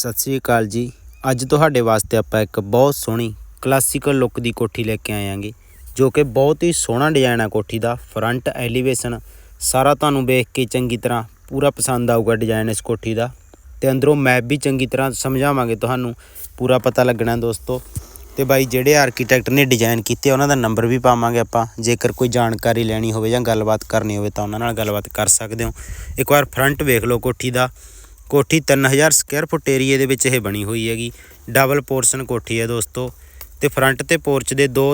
ਸਤਿ ਸ੍ਰੀ ਅਕਾਲ ਜੀ। ਅੱਜ ਤੁਹਾਡੇ ਵਾਸਤੇ ਆਪਾਂ ਇੱਕ ਬਹੁਤ ਸੋਹਣੀ ਕਲਾਸੀਕਲ ਲੁੱਕ ਦੀ ਕੋਠੀ ਲੈ ਕੇ ਆਏ ਆਂਗੇ ਜੋ ਕਿ ਬਹੁਤ ਹੀ ਸੋਹਣਾ ਡਿਜ਼ਾਈਨ ਆ ਕੋਠੀ ਦਾ। ਫਰੰਟ ਐਲੀਵੇਸ਼ਨ ਸਾਰਾ ਤੁਹਾਨੂੰ ਵੇਖ ਕੇ ਚੰਗੀ ਤਰ੍ਹਾਂ ਪੂਰਾ ਪਸੰਦ ਆਊਗਾ ਡਿਜ਼ਾਈਨ ਇਸ ਕੋਠੀ ਦਾ। ਤੇ ਅੰਦਰੋਂ ਮੈਪ ਵੀ ਚੰਗੀ ਤਰ੍ਹਾਂ ਸਮਝਾਵਾਂਗੇ ਤੁਹਾਨੂੰ, ਪੂਰਾ ਪਤਾ ਲੱਗਣਾ ਦੋਸਤੋ। ਤੇ ਬਾਈ, ਜਿਹੜੇ ਆਰਕੀਟੈਕਟ ਨੇ ਡਿਜ਼ਾਈਨ ਕੀਤੇ, ਉਹਨਾਂ ਦਾ ਨੰਬਰ ਵੀ ਪਾਵਾਂਗੇ ਆਪਾਂ। ਜੇਕਰ ਕੋਈ ਜਾਣਕਾਰੀ ਲੈਣੀ ਹੋਵੇ ਜਾਂ ਗੱਲਬਾਤ ਕਰਨੀ ਹੋਵੇ ਤਾਂ ਉਹਨਾਂ ਨਾਲ ਗੱਲਬਾਤ ਕਰ ਸਕਦੇ ਹੋ। ਇੱਕ ਵਾਰ ਫਰੰਟ ਵੇਖ ਲਓ ਕੋਠੀ ਦਾ। ਕੋਠੀ 3000 ਸਕੁਅਰ ਫੁੱਟ ਏਰੀਏ ਦੇ ਵਿੱਚ ਇਹ ਬਣੀ ਹੋਈ ਹੈਗੀ। ਡਬਲ ਪੋਰਸ਼ਨ ਕੋਠੀ ਹੈ ਦੋਸਤੋ। ਤੇ ਫਰੰਟ ਤੇ ਪੋਰਚ ਦੇ ਦੋ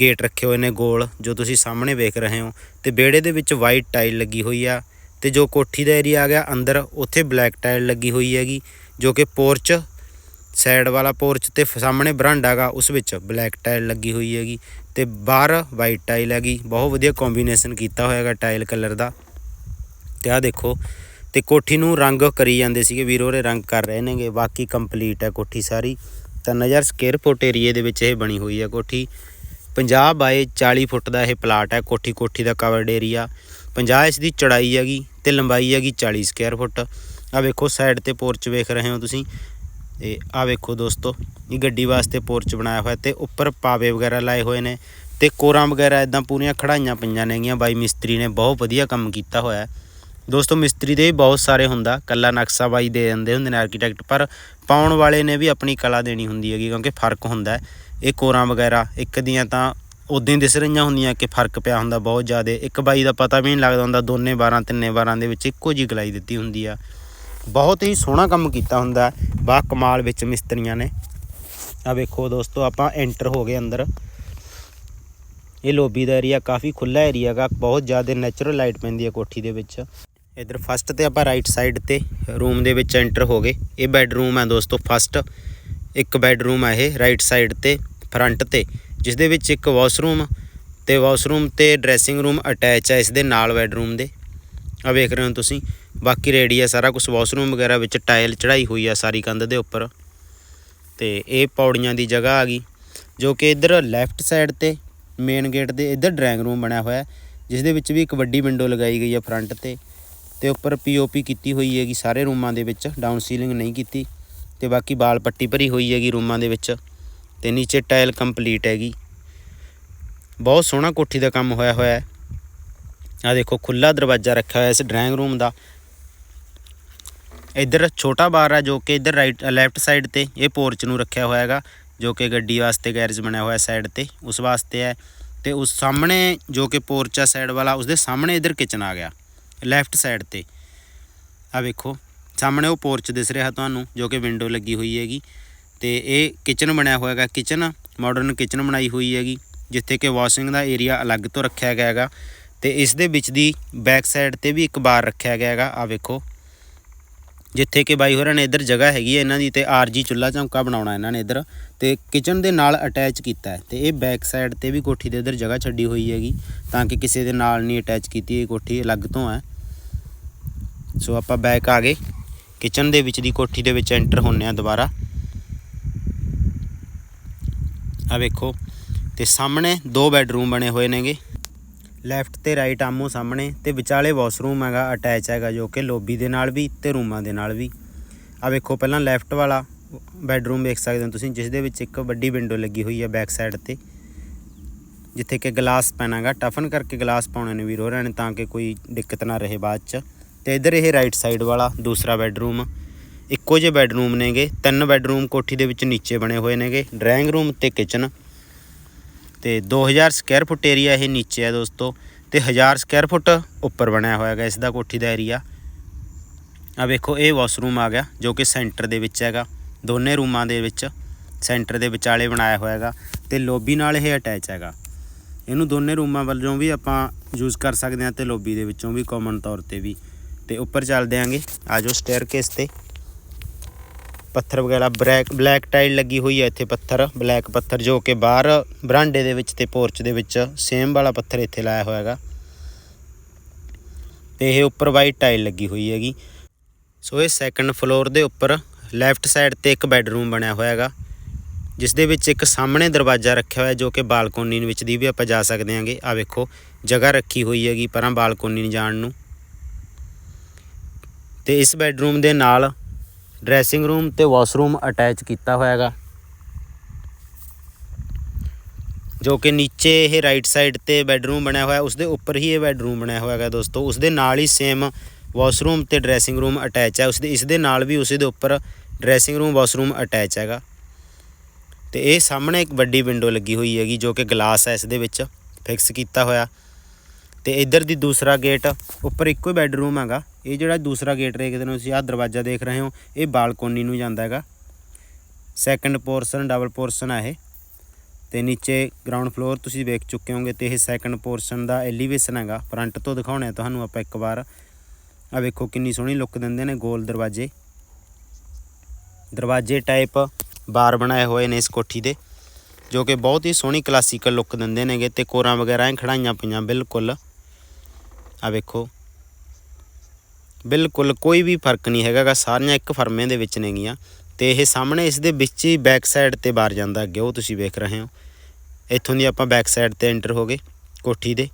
ਗੇਟ ਰੱਖੇ ਹੋਏ ਨੇ ਗੋਲ, ਜੋ ਤੁਸੀਂ ਸਾਹਮਣੇ ਵੇਖ ਰਹੇ ਹੋ। ਤੇ ਵਿਹੜੇ ਦੇ ਵਿੱਚ ਵਾਈਟ ਟਾਈਲ ਲੱਗੀ ਹੋਈ ਆ। ਤੇ ਜੋ ਕੋਠੀ ਦਾ ਏਰੀਆ ਆ ਗਿਆ, ਅੰਦਰ ਉੱਥੇ ਬਲੈਕ ਟਾਈਲ ਲੱਗੀ ਹੋਈ ਹੈਗੀ, ਜੋ ਕਿ ਪੋਰਚ ਸਾਈਡ ਵਾਲਾ ਪੋਰਚ ਤੇ ਸਾਹਮਣੇ ਬਰਾਂਡਾ ਹੈਗਾ, ਉਸ ਵਿੱਚ ਬਲੈਕ ਟਾਈਲ ਲੱਗੀ ਹੋਈ ਹੈਗੀ। ਤੇ ਬਾਹਰ ਵਾਈਟ ਟਾਈਲ ਹੈਗੀ। ਬਹੁਤ ਵਧੀਆ ਕੰਬੀਨੇਸ਼ਨ ਕੀਤਾ ਹੋਇਆ ਹੈਗਾ ਟਾਈਲ ਕਲਰ ਦਾ। ਤੇ ਆਹ ਦੇਖੋ ਤੇ ਕੋਠੀ ਨੂੰ ਰੰਗ ਕਰੀ ਜਾਂਦੇ ਸੀਗੇ, ਵੀਰੋ ਰੇ ਰੰਗ ਕਰ ਰਹੇ ਨੇਗੇ, ਬਾਕੀ ਕੰਪਲੀਟ ਹੈ ਕੋਠੀ ਸਾਰੀ। ਤਾਂ ਨਜ਼ਰ ਸਕੇਅਰ ਫੁੱਟ ਏਰੀਏ ਦੇ ਵਿੱਚ ਇਹ ਬਣੀ ਹੋਈ ਹੈ ਕੋਠੀ। 50 ਬਾਏ 40 ਫੁੱਟ ਦਾ ਇਹ ਪਲਾਟ ਹੈ ਕੋਠੀ ਕੋਠੀ ਦਾ ਕਵਰਡ ਏਰੀਆ 50 ਇਸ ਦੀ ਚੜਾਈ ਹੈਗੀ ਤੇ ਲੰਬਾਈ ਹੈਗੀ 40 ਸਕੁਅਰ ਫੁੱਟ ਆ ਵੇਖੋ ਸਾਈਡ ਤੇ ਪੋਰਚ ਵੇਖ ਰਹੇ ਹੋ ਤੁਸੀਂ। ਤੇ ਆ ਵੇਖੋ ਦੋਸਤੋ, ਇਹ ਗੱਡੀ ਵਾਸਤੇ ਪੋਰਚ ਬਣਾਇਆ ਹੋਇਆ ਤੇ ਉੱਪਰ ਪਾਵੇ ਵਗੈਰਾ ਲਾਏ ਹੋਏ ਨੇ ਤੇ ਕੋਰਾਂ ਵਗੈਰਾ ਇਦਾਂ ਪੂਰੀਆਂ ਖੜਾਈਆਂ ਪਈਆਂ ਨੇਗੀਆਂ। ਬਾਈ ਮਿਸਤਰੀ ਨੇ ਬਹੁਤ ਵਧੀਆ ਕੰਮ ਕੀਤਾ ਹੋਇਆ ਦੋਸਤੋ, ਮਿਸਤਰੀ ਦੇ ਵੀ ਬਹੁਤ ਸਾਰੇ ਹੁੰਦਾ, ਕੱਲਾ ਨਕਸ਼ਾ ਬਾਈ ਦੇ ਦਿੰਦੇ ਹੁੰਦੇ ਨੇ ਆਰਕੀਟੈਕਟ ਪਰ ਪਾਉਣ ਵਾਲੇ ਨੇ ਵੀ ਆਪਣੀ ਕਲਾ ਦੇਣੀ ਹੁੰਦੀ ਹੈਗੀ, ਕਿਉਂਕਿ ਫ਼ਰਕ ਹੁੰਦਾ ਇਹ ਕੋਰਾਂ ਵਗੈਰਾ, ਇੱਕ ਦੀਆਂ ਤਾਂ ਉਦੋਂ ਹੀ ਦਿਸ ਰਹੀਆਂ ਹੁੰਦੀਆਂ ਕਿ ਫ਼ਰਕ ਪਿਆ ਹੁੰਦਾ ਬਹੁਤ ਜ਼ਿਆਦਾ। ਇੱਕ ਬਾਈ ਦਾ ਪਤਾ ਵੀ ਨਹੀਂ ਲੱਗਦਾ ਹੁੰਦਾ, ਦੋਨੇ 12 ਤਿੰਨੇ 12 ਦੇ ਵਿੱਚ ਇੱਕੋ ਜਿਹੀ ਗਲਾਈ ਦਿੱਤੀ ਹੁੰਦੀ ਆ। ਬਹੁਤ ਹੀ ਸੋਹਣਾ ਕੰਮ ਕੀਤਾ ਹੁੰਦਾ ਹੈ। ਬਾ ਕਮਾਲ ਵਿੱਚ ਮਿਸਤਰੀਆਂ ਨੇ। ਆ ਵੇਖੋ ਦੋਸਤੋ, ਆਪਾਂ ਐਂਟਰ ਹੋ ਗਏ ਅੰਦਰ। ਇਹ ਲੋਬੀ ਦਾ ਏਰੀਆ ਕਾਫੀ ਖੁੱਲਾ ਏਰੀਆ ਹੈਗਾ, ਬਹੁਤ ਜ਼ਿਆਦਾ ਨੈਚੁਰਲ ਲਾਈਟ ਪੈਂਦੀ ਹੈ ਕੋਠੀ ਦੇ ਵਿੱਚ। ਇਧਰ ਫਸਟ ਤੇ ਆਪਾਂ ਰਾਈਟ ਸਾਈਡ ਤੇ ਰੂਮ ਦੇ ਵਿੱਚ ਐਂਟਰ ਹੋ ਗਏ। ਇਹ ਬੈੱਡਰੂਮ ਹੈ ਦੋਸਤੋ ਫਸਟ ਇੱਕ ਬੈੱਡਰੂਮ ਹੈ ਇਹ ਰਾਈਟ ਸਾਈਡ ਤੇ ਫਰੰਟ ਤੇ ਜਿਸ ਦੇ ਵਿੱਚ ਇੱਕ ਵਾਸ਼ਰੂਮ ਤੇ ਵਾਸ਼ਰੂਮ ਤੇ ਡਰੈਸਿੰਗ ਰੂਮ ਅਟੈਚ ਹੈ ਇਸ ਦੇ ਨਾਲ ਬੈੱਡਰੂਮ ਦੇ। ਆ ਵੇਖ ਰਹੇ ਹੋ ਤੁਸੀਂ, ਬਾਕੀ ਰੈਡੀ ਹੈ ਸਾਰਾ ਕੁਝ ਵਾਸ਼ਰੂਮ ਵਗੈਰਾ ਵਿੱਚ ਟਾਇਲ ਚੜਾਈ ਹੋਈ ਆ ਸਾਰੀ ਕੰਧ ਦੇ ਉੱਪਰ। ਤੇ ਇਹ ਪੌੜੀਆਂ ਦੀ ਜਗ੍ਹਾ ਆ ਗਈ, ਜੋ ਕਿ ਇਧਰ ਲੈਫਟ ਸਾਈਡ ਤੇ ਮੇਨ ਗੇਟ ਦੇ ਇਧਰ ਡਰਾਇੰਗ ਰੂਮ ਬਣਿਆ ਹੋਇਆ ਜਿਸ ਦੇ ਵਿੱਚ ਵੀ ਇੱਕ ਵੱਡੀ ਵਿੰਡੋ ਲਗਾਈ ਗਈ ਹੈ ਫਰੰਟ ਤੇ। ਤੇ ਉੱਪਰ ਪੀਓਪੀ ਕੀਤੀ ਹੋਈ ਹੈਗੀ ਸਾਰੇ ਰੂਮਾਂ ਦੇ ਵਿੱਚ ਡਾਊਨ ਸੀਲਿੰਗ ਨਹੀਂ ਕੀਤੀ ਤੇ ਬਾਕੀ ਬਾਲ ਪੱਟੀ ਭਰੀ ਹੋਈ ਹੈਗੀ ਰੂਮਾਂ ਦੇ ਵਿੱਚ ਤੇ ਨੀਚੇ ਟਾਇਲ ਕੰਪਲੀਟ ਹੈਗੀ। ਬਹੁਤ ਸੋਹਣਾ ਕੋਠੀ ਦਾ ਕੰਮ ਹੋਇਆ ਹੋਇਆ ਹੈ। ਆ ਦੇਖੋ ਖੁੱਲਾ ਦਰਵਾਜ਼ਾ ਰੱਖਿਆ ਹੋਇਆ ਇਸ ਡਰਾਇੰਗ ਰੂਮ ਦਾ। ਇੱਧਰ ਛੋਟਾ ਬਾਰ ਹੈ ਜੋ ਕਿ ਇੱਧਰ ਰਾਈਟ ਲੈਫਟ ਸਾਈਡ ਤੇ ਇਹ ਪੋਰਚ ਨੂੰ ਰੱਖਿਆ ਹੋਇਆ ਹੈਗਾ, ਜੋ ਕਿ ਗੱਡੀ ਵਾਸਤੇ ਗੈਰੇਜ ਬਣਿਆ ਹੋਇਆ ਸਾਈਡ ਤੇ, ਉਸ ਵਾਸਤੇ ਹੈ। ਤੇ ਉਸ ਸਾਹਮਣੇ ਜੋ ਕਿ ਪੋਰਚ ਆ ਸਾਈਡ ਵਾਲਾ, ਉਸਦੇ ਸਾਹਮਣੇ ਇੱਧਰ ਕਿਚਨ ਆ ਗਿਆ। ਲੈਫਟ ਸਾਈਡ ਤੇ। ਆ ਵੇਖੋ, ਸਾਹਮਣੇ ਉਹ ਪੋਰਚ ਦਿਸ ਰਿਹਾ ਤੁਹਾਨੂੰ, ਜੋ ਕਿ ਵਿੰਡੋ ਲੱਗੀ ਹੋਈ ਹੈਗੀ। ਤੇ ਇਹ ਕਿਚਨ ਬਣਿਆ ਹੋਇਆ ਹੈਗਾ ਕਿਚਨ ਮਾਡਰਨ ਕਿਚਨ ਬਣਾਈ ਹੋਈ ਹੈਗੀ, ਜਿੱਥੇ ਕਿ ਵਾਸ਼ਿੰਗ ਦਾ ਏਰੀਆ ਅਲੱਗ ਤੋਂ ਰੱਖਿਆ ਗਿਆ ਹੈਗਾ। ਤੇ ਇਸ ਦੇ ਵਿੱਚ ਦੀ ਬੈਕ ਸਾਈਡ ਤੇ ਵੀ ਇੱਕ ਬਾਰ ਰੱਖਿਆ ਗਿਆ ਹੈਗਾ ਆ ਵੇਖੋ। ਜਿੱਥੇ ਕਿ ਬਾਈ ਹੋਰਾਂ ਨੇ ਇੱਧਰ ਜਗ੍ਹਾ ਹੈਗੀ ਹੈ ਇਹਨਾਂ ਦੀ ਤੇ ਆਰਜੀ ਚੁੱਲਾ ਚੌਂਕਾ ਬਣਾਉਣਾ ਇਹਨਾਂ ਨੇ ਇੱਧਰ। ਤੇ ਕਿਚਨ ਦੇ ਨਾਲ ਅਟੈਚ ਕੀਤਾ ਹੈ ਤੇ ਇਹ ਬੈਕ ਸਾਈਡ ਤੇ ਵੀ ਕੋਠੀ ਦੇ ਇੱਧਰ ਜਗ੍ਹਾ ਛੱਡੀ ਹੋਈ ਹੈਗੀ, ਤਾਂ ਕਿ ਕਿਸੇ ਦੇ ਨਾਲ ਨਹੀਂ ਅਟੈਚ ਕੀਤੀ ਇਹ ਕੋਠੀ ਅਲੱਗ ਤੋਂ ਹੈ। ਸੋ ਆਪਾਂ ਬੈਕ ਆ ਗਏ। ਕਿਚਨ ਦੇ ਵਿੱਚ ਦੀ ਕੋਠੀ ਦੇ ਵਿੱਚ ਐਂਟਰ ਹੁੰਨੇ ਆ ਦੁਬਾਰਾ। ਆ ਵੇਖੋ, ਤੇ ਸਾਹਮਣੇ ਦੋ ਬੈੱਡਰੂਮ ਬਣੇ ਹੋਏ ਨੇਗੇ। ਲੈਫਟ ਤੇ ਰਾਈਟ ਆਮੋ ਸਾਹਮਣੇ, ਤੇ ਵਿਚਾਲੇ ਵਾਸ਼ਰੂਮ ਹੈਗਾ ਅਟੈਚ ਹੈਗਾ, ਜੋ ਕਿ ਲੋਬੀ ਦੇ ਨਾਲ ਵੀ ਤੇ ਰੂਮਾਂ ਦੇ ਨਾਲ ਵੀ। ਆ ਵੇਖੋ ਪਹਿਲਾਂ ਲੈਫਟ ਵਾਲਾ ਬੈੱਡਰੂਮ ਵੇਖ ਸਕਦੇ ਹੋ ਤੁਸੀਂ, ਜਿਸ ਦੇ ਵਿੱਚ ਇੱਕ ਵੱਡੀ ਵਿੰਡੋ ਲੱਗੀ ਹੋਈ ਹੈ ਬੈਕ ਸਾਈਡ ਤੇ। ਜਿੱਥੇ ਕਿ ਗਲਾਸ ਪੈਣਾਗਾ ਟਫਨ ਕਰਕੇ ਗਲਾਸ ਪਾਉਣੇ ਨੇ ਵੀਰੋ, ਰਹਿਣ ਤਾਂ ਕਿ ਕੋਈ ਦਿੱਕਤ ਨਾ ਰਹੇ ਬਾਅਦ ਚ। ਤੇ ਇਧਰ ਇਹ ਰਾਈਟ ਸਾਈਡ ਵਾਲਾ ਦੂਸਰਾ ਬੈੱਡਰੂਮ ਇੱਕੋ ਜਿਹੇ ਬੈੱਡਰੂਮ ਨੇਗੇ, ਤਿੰਨ ਬੈੱਡਰੂਮ ਕੋਠੀ ਦੇ ਵਿੱਚ ਨੀਚੇ ਬਣੇ ਹੋਏ ਨੇਗੇ ਡਰਾਇੰਗ ਰੂਮ ਤੇ ਕਿਚਨ ਤੇ 2000 ਸਕੁਅਰ ਫੁੱਟ ਏਰੀਆ ਇਹ ਨੀਚੇ ਹੈ ਦੋਸਤੋ, ਤੇ 1000 ਸਕੁਅਰ ਫੁੱਟ ਉੱਪਰ ਬਣਿਆ ਹੋਇਆ ਹੈਗਾ ਇਸ ਦਾ ਕੋਠੀ ਦਾ ਏਰੀਆ ਆ ਵੇਖੋ, ਇਹ ਵਾਸ਼ਰੂਮ ਆ ਗਿਆ, ਜੋ ਕਿ ਸੈਂਟਰ ਦੇ ਵਿੱਚ ਹੈਗਾ, ਦੋਨੇ ਰੂਮਾਂ ਦੇ ਵਿੱਚ ਸੈਂਟਰ ਦੇ ਵਿਚਾਲੇ ਬਣਾਇਆ ਹੋਇਆ ਹੈਗਾ, ਤੇ ਲੋਬੀ ਨਾਲ ਇਹ ਅਟੈਚ ਹੈਗਾ। ਇਹਨੂੰ ਦੋਨੇ ਰੂਮਾਂ ਵੱਲੋਂ ਵੀ ਆਪਾਂ ਯੂਜ਼ ਕਰ ਸਕਦੇ ਹਾਂ ਤੇ ਲੋਬੀ ਦੇ ਵਿੱਚੋਂ ਵੀ ਕਾਮਨ ਤੌਰ ਤੇ ਵੀ। ਤੇ ਉੱਪਰ ਚੱਲਦੇ ਆਂਗੇ ਆਜੋ ਸਟੇਅਰਕੇਸ ਤੇ। ਪੱਥਰ ਵਗੈਰਾ ਬਲੈਕ ਬਲੈਕ ਟਾਈਲ ਲੱਗੀ ਹੋਈ ਹੈ ਇੱਥੇ ਪੱਥਰ। ਬਲੈਕ ਪੱਥਰ ਜੋ ਕਿ ਬਾਹਰ ਬਰਾਂਡੇ ਦੇ ਵਿੱਚ ਤੇ ਪੋਰਚ ਦੇ ਵਿੱਚ ਸੇਮ ਵਾਲਾ ਪੱਥਰ ਇੱਥੇ ਲਾਇਆ ਹੋਇਆ ਹੈਗਾ। ਤੇ ਇਹ ਉੱਪਰ ਵਾਈਟ ਟਾਈਲ ਲੱਗੀ ਹੋਈ ਹੈਗੀ। ਸੋ ਇਹ ਸੈਕੰਡ ਫਲੋਰ ਦੇ ਉੱਪਰ ਲੈਫਟ ਸਾਈਡ ਤੇ ਇੱਕ ਬੈੱਡਰੂਮ ਬਣਿਆ ਹੋਇਆ ਹੈਗਾ। ਜਿਸ ਦੇ ਵਿੱਚ ਇੱਕ ਸਾਹਮਣੇ ਦਰਵਾਜ਼ਾ ਰੱਖਿਆ ਹੋਇਆ ਜੋ ਕਿ ਬਾਲਕੋਨੀ ਵਿੱਚ ਦੀ ਵੀ ਆਪਾਂ ਜਾ ਸਕਦੇ ਹਾਂਗੇ। ਆ ਵੇਖੋ, ਜਗ੍ਹਾ ਰੱਖੀ ਹੋਈ ਹੈਗੀ ਪਰਾਂ ਬਾਲਕੋਨੀ ਨੂੰ ਜਾਣ ਨੂੰ। ਤੇ ਇਸ ਬੈੱਡਰੂਮ ਦੇ ਨਾਲ ਡਰੈਸਿੰਗ ਰੂਮ ਤੇ ਵਾਸ਼ਰੂਮ ਅਟੈਚ ਕੀਤਾ ਹੋਇਆ ਹੈਗਾ ਜੋ ਕਿ ਨੀਚੇ ਇਹ ਰਾਈਟ ਸਾਈਡ ਤੇ ਬੈੱਡਰੂਮ ਬਣਿਆ ਹੋਇਆ ਉਸ ਦੇ ਉੱਪਰ ਹੀ ਇਹ ਬੈੱਡਰੂਮ ਬਣਿਆ ਹੋਇਆ ਹੈਗਾ ਦੋਸਤੋ। ਉਸ ਦੇ ਨਾਲ ਹੀ ਸੇਮ ਵਾਸ਼ਰੂਮ ਤੇ ਡਰੈਸਿੰਗ ਰੂਮ ਅਟੈਚ ਹੈ। ਉਸ ਦੇ ਇਸ ਦੇ ਨਾਲ ਵੀ ਉਸੇ ਦੇ ਉੱਪਰ ਡਰੈਸਿੰਗ ਰੂਮ, ਵਾਸ਼ਰੂਮ ਅਟੈਚ ਹੈਗਾ। ਤੇ ਇਹ ਸਾਹਮਣੇ ਇੱਕ ਵੱਡੀ ਵਿੰਡੋ ਲੱਗੀ ਹੋਈ ਹੈਗੀ, ਜੋ ਕਿ ਗਲਾਸ ਹੈ ਇਸ ਦੇ ਵਿੱਚ ਫਿਕਸ ਕੀਤਾ ਹੋਇਆ। ਤੇ ਇੱਧਰ ਦੀ ਦੂਸਰਾ ਗੇਟ ਉੱਪਰ ਇੱਕੋ ਹੀ ਬੈੱਡਰੂਮ ਹੈਗਾ। ਇਹ ਜਿਹੜਾ ਦੂਸਰਾ ਗੇਟ ਦੇਖਦੇ ਹੋ ਤੁਸੀਂ ਆਹ ਦਰਵਾਜ਼ਾ ਦੇਖ ਰਹੇ ਹੋ, ਇਹ ਬਾਲਕੋਨੀ ਨੂੰ ਜਾਂਦਾ ਹੈਗਾ। ਸੈਕੰਡ ਪੋਰਸ਼ਨ ਡਬਲ ਪੋਰਸ਼ਨ ਆ ਇਹ। ਤੇ ਨੀਚੇ ਗਰਾਊਂਡ ਫਲੋਰ ਤੁਸੀਂ ਵੇਖ ਚੁੱਕੇ ਹੋਗੇ ਤੇ ਇਹ ਸੈਕੰਡ ਪੋਰਸ਼ਨ ਦਾ ਐਲੀਵੇਸ਼ਨ ਹੈਗਾ। ਫਰੰਟ ਤੋਂ ਦਿਖਾਉਣਾ ਤੁਹਾਨੂੰ ਆਪਾਂ ਇੱਕ ਵਾਰ। ਆ ਵੇਖੋ ਕਿੰਨੀ ਸੋਹਣੀ ਲੁੱਕ ਦਿੰਦੇ ਨੇ ਗੋਲ ਦਰਵਾਜ਼ੇ। ਦਰਵਾਜ਼ੇ ਟਾਈਪ ਬਾਰ ਬਣਾਏ ਹੋਏ ਨੇ ਇਸ ਕੋਠੀ ਦੇ, ਜੋ ਕਿ ਬਹੁਤ ਹੀ ਸੋਹਣੀ ਕਲਾਸੀਕਲ ਲੁੱਕ ਦਿੰਦੇ ਨੇਗੇ ਤੇ ਕੋਰਾਂ ਵਗੈਰਾ ਐ ਖੜਾਈਆਂ ਪਈਆਂ ਬਿਲਕੁਲ। ਆ ਵੇਖੋ। ਬਿਲਕੁਲ ਕੋਈ ਵੀ ਫ਼ਰਕ ਨਹੀਂ ਹੈਗਾਗਾ, ਸਾਰੀਆਂ ਇੱਕ ਫਰਮੇ ਦੇ ਵਿੱਚ ਨੇਗੀਆਂ। ਤੇ ਇਹ ਸਾਹਮਣੇ ਇਸ ਦੇ ਵਿੱਚ ਹੀ ਬੈਕ ਸਾਈਡ ਤੇ ਬਾਹਰ ਜਾਂਦਾ ਅੱਗੇ, ਉਹ ਤੁਸੀਂ ਵੇਖ ਰਹੇ ਹੋ। ਇੱਥੋਂ ਦੀ ਆਪਾਂ ਬੈਕ ਸਾਈਡ ਤੇ ਐਂਟਰ ਹੋ ਗਏ, ਕੋਠੀ ਦੇ।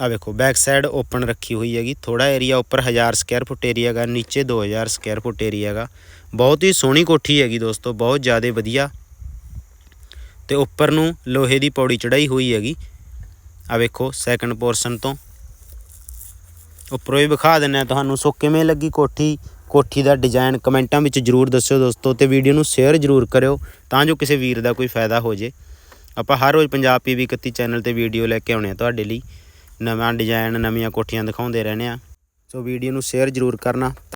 ਆ ਵੇਖੋ ਬੈਕ ਸਾਈਡ ਓਪਨ ਰੱਖੀ ਹੋਈ ਹੈਗੀ। ਥੋੜਾ ਏਰੀਆ ਉੱਪਰ 1000 ਸਕੁਅਰ ਫੁੱਟ ਏਰੀਆ ਹੈਗਾ, ਨੀਚੇ 2000 ਸਕੁਅਰ ਫੁੱਟ ਏਰੀਆ ਹੈਗਾ। ਬਹੁਤ ਹੀ ਸੋਹਣੀ ਕੋਠੀ ਹੈਗੀ ਦੋਸਤੋ, ਬਹੁਤ ਜ਼ਿਆਦਾ ਵਧੀਆ। ਤੇ ਉੱਪਰ ਨੂੰ ਲੋਹੇ ਦੀ ਪੌੜੀ ਚੜਾਈ ਹੋਈ ਹੈਗੀ। ਆ ਵੇਖੋ ਸੈਕੰਡ ਪੋਰਸ਼ਨ ਤੋਂ। ਉੱਪਰੋਂ ਹੀ ਵਿਖਾ ਦਿੰਨੇ ਆ ਤੁਹਾਨੂੰ। ਸੋ ਕਿਵੇਂ ਲੱਗੀ ਕੋਠੀ? ਕੋਠੀ ਦਾ ਡਿਜ਼ਾਈਨ ਕਮੈਂਟਾਂ ਵਿੱਚ ਜਰੂਰ ਦੱਸਿਓ ਦੋਸਤੋ ਤੇ ਵੀਡੀਓ ਨੂੰ ਸ਼ੇਅਰ ਜਰੂਰ ਕਰਿਓ ਤਾਂ ਜੋ ਕਿਸੇ ਵੀਰ ਦਾ ਕੋਈ ਫਾਇਦਾ ਹੋ ਜੇ। ਆਪਾਂ ਹਰ ਰੋਜ਼ ਪੰਜਾਬ ਪੀਵੀ 31 ਚੈਨਲ ਤੇ ਵੀਡੀਓ ਲੈ ਕੇ ਆਉਣੇ ਆ ਤੁਹਾਡੇ ਲਈ। ਨਵਾਂ ਡਿਜ਼ਾਈਨ ਨਵੀਆਂ ਕੋਠੀਆਂ ਦਿਖਾਉਂਦੇ ਰਹਿੰਦੇ ਆ ਸੋ ਵੀਡੀਓ ਨੂੰ ਸ਼ੇਅਰ ਜਰੂਰ ਕਰਨਾ।